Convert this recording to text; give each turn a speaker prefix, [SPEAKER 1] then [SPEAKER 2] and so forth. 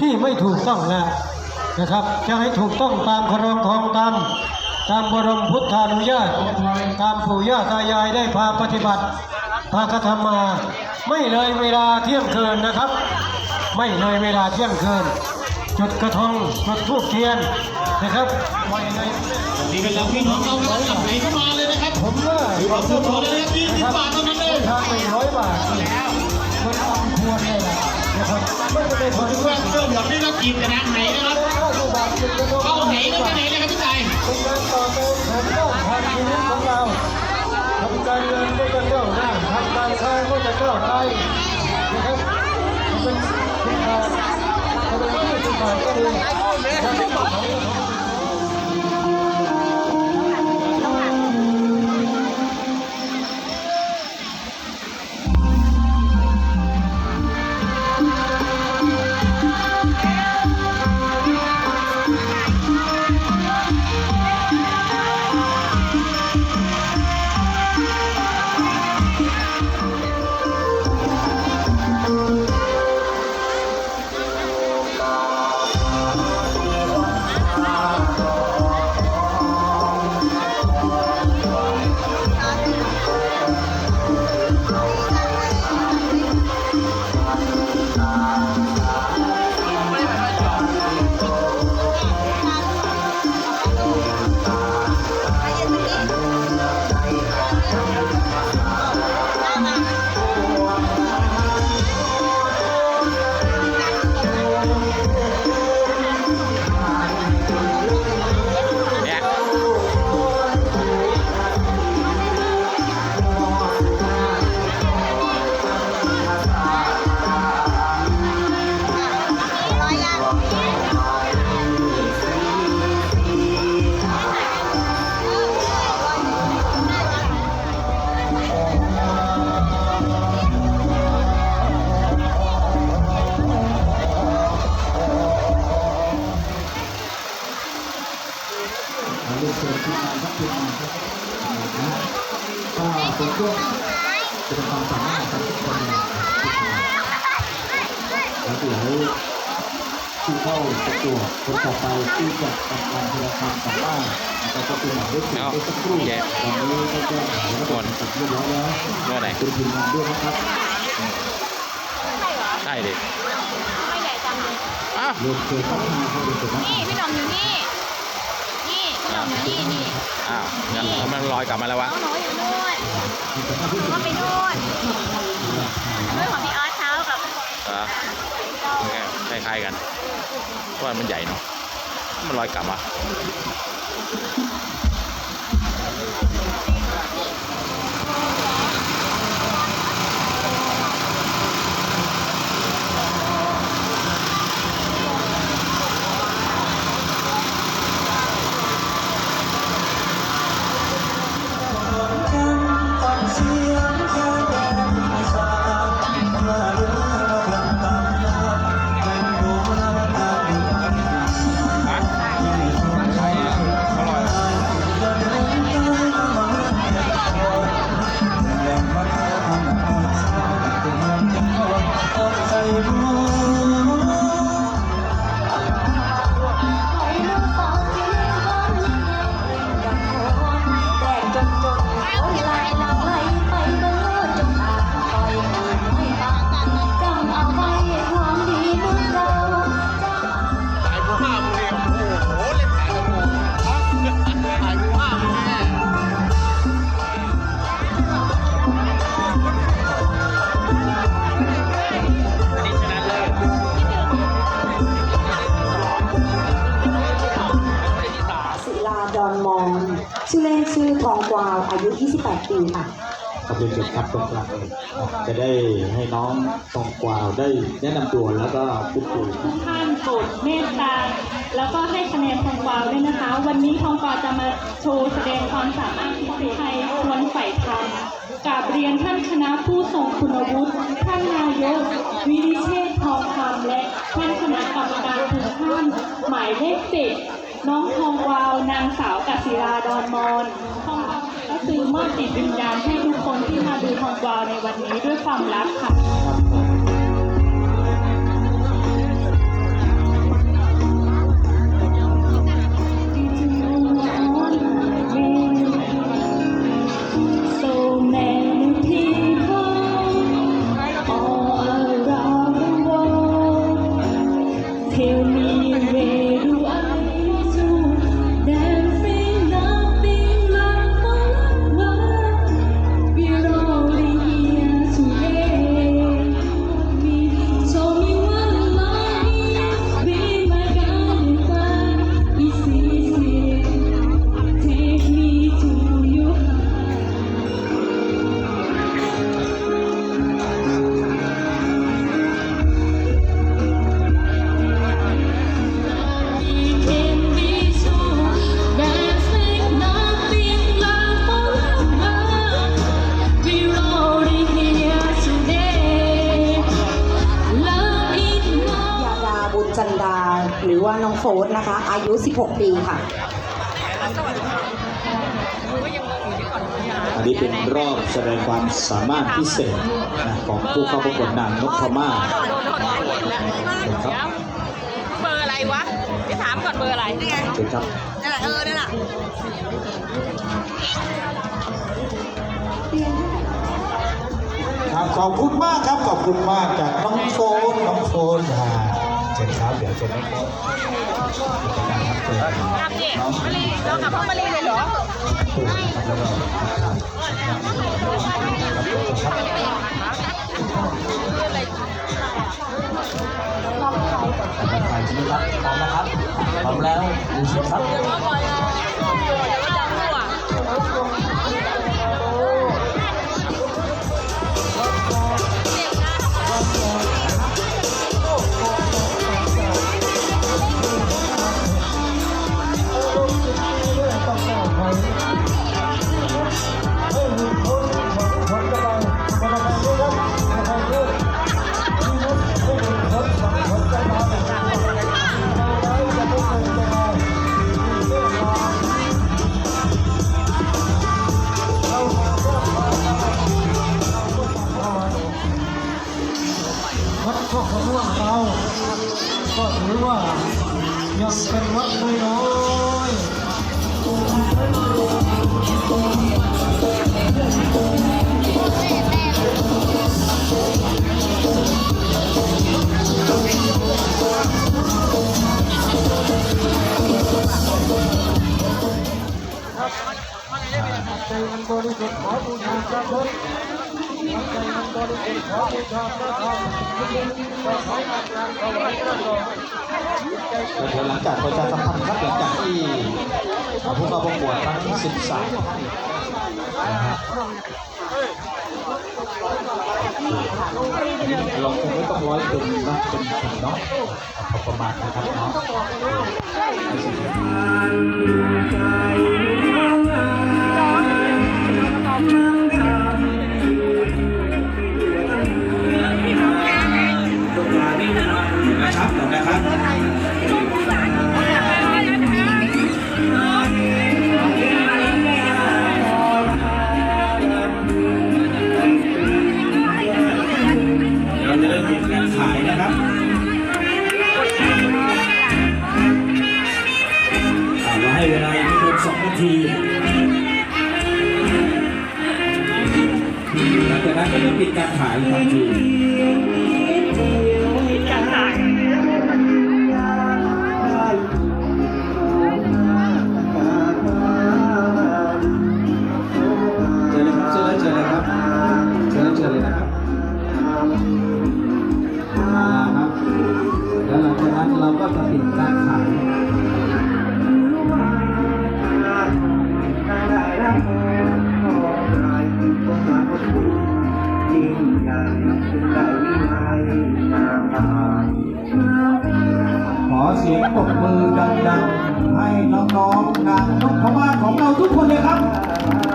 [SPEAKER 1] ที่ไม่ถูกต้องแล้วนะครับ จะให้ถูกต้องตามครองครองตามตามบรมพุทธานุญาต ตามปู่ย่าตายายได้พาปฏิบัติพากระทำมา ไม่เลยเวลาเที่ยงคืนนะครับ ไม่เลยเวลาเที่ยงคืน จุดกระทงจุดทูบเทียนนะครับไม่เลย
[SPEAKER 2] นี่เป็นเราพี่น้องเราครับขับไหนเข้ามาเลยนะครับ
[SPEAKER 1] ผมว่า
[SPEAKER 2] ถือว่าพูดต่อเลยนะครับยี่สิบบาทเท่านั้นเอง
[SPEAKER 1] ทางหนึ่งร้อยบาทคนออมควรเลยล่ะนะครับไม่จะได้ผล
[SPEAKER 2] ถือว่าเสื้อเหลืองนี่เรากินกันนะไหนนะครับ
[SPEAKER 1] เข้าสู่บาทจุดกระทง
[SPEAKER 2] เข้าไหนก็ไปไหนนะครับพี่ชาย
[SPEAKER 1] เป็นการต่อเติมแผนก้าวทางชีวิตของเราทำการเงินก็จะก้าวหน้าทำการค้าก็จะก้าวไป
[SPEAKER 3] ช่วงแสดงความสามารถของทุกคนแล้วเดี๋ยวที่เข้าประกวดคนต่อไปที่จะทำการแสดงความสามารถนะครับก็คือหมายเลขสิบ
[SPEAKER 4] เอา
[SPEAKER 3] เมื่อสักครู่ตอนนี้ก็แจ้งหมายเลขสิบเรียบร้อยแล้ว
[SPEAKER 4] ตัวไหน
[SPEAKER 3] คุณทีมงานด้วยนะครับ
[SPEAKER 4] ใช่เดิ
[SPEAKER 5] ไม่ใหญ่จังเลย
[SPEAKER 4] อ้าว
[SPEAKER 3] นี่
[SPEAKER 5] พี่หน้องอยู่นี่ นี่พี่หน้องอยู่นี่นี่
[SPEAKER 4] อ้าวงั้นทำไมมันลอยกลับมาแล้ววะ
[SPEAKER 5] น้องหนูอยู่นู่นก็ไปนู่นเรื่องของพี่ออสเช้ากับ
[SPEAKER 4] เหรอคล้ายๆกันเพราะว่ามันใหญ่เนาะมันลอยกลับมา
[SPEAKER 6] 28 ปีค่ะ
[SPEAKER 3] ขอบคุณครับตรงกลางเลยจะได้ให้น้องตองกวาวได้แนะนำตัวแล้วก็พูดคุย
[SPEAKER 7] ทุกท่านโปรดเมตตา แล้วก็ให้คะแนนทองกวาวด้วยนะคะ วันนี้ทองกวาวจะมาโชว์แสดงความสามารถที่คนไทยควรใฝ่ธรรมกราบเรียนท่านคณะผู้ทรงคุณวุฒิท่านนายก วิริเชษฐ์ทองคำและท่านคณะกรรมการทุกท่านหมายเลขสิบน้องทองกวาวนางสาวกัศิราดอนมอนทองกวาวก็ คือมอบจิตวิญญาณให้ทุกคนที่มาดูทองกวาวในวันนี้ด้วยความรักค่ะ
[SPEAKER 6] โฟสนะคะ อายุ 16 ปีค่ะ
[SPEAKER 3] อันนี้เป็นรอบแสดงความสามารถพิเศษนะของผู้เข้าประกวดนางนพมาศครับ
[SPEAKER 5] เบอร์อะไรวะพี่ถามก่อนเบอร์อะไรนี่ไง
[SPEAKER 3] เชิญครับ
[SPEAKER 5] นั่นแหละเออนั่นแหละ
[SPEAKER 3] ครับขอบคุณมากครับขอบคุณมากจากน้องโฟนน้องโฟนอ่าเชิญครับเดี๋ยวเชิญน้องโฟนครับเชิญ
[SPEAKER 5] กลับดิมารีเรากลับห้องมารีเลยเหรอ
[SPEAKER 3] ถ่ายใช่ไหมครับพร้อมนะครับพร้อมแล้วดูสิครับ
[SPEAKER 5] วัด
[SPEAKER 1] โคกขม่วงเราก็ถือว่ายังเป็นวัดน้อยๆใจมันบริสุทธิ์ขอบูชาพระพุทธ
[SPEAKER 3] เดี๋ยวหลังจากประชาสัมพันธ์ครับหลังจากที่ผู้เข้าประกวดทั้ง13นะฮะลองคงไม่ต้องร้อยเป็นนะเป็นถึงเนาะพอประมาณนะครับเนาะ ขายนะครับอ่าเราให้เวลาอีกไม่เกินสองนาทีหลังจากนั้นก็จะปิดการขายทันที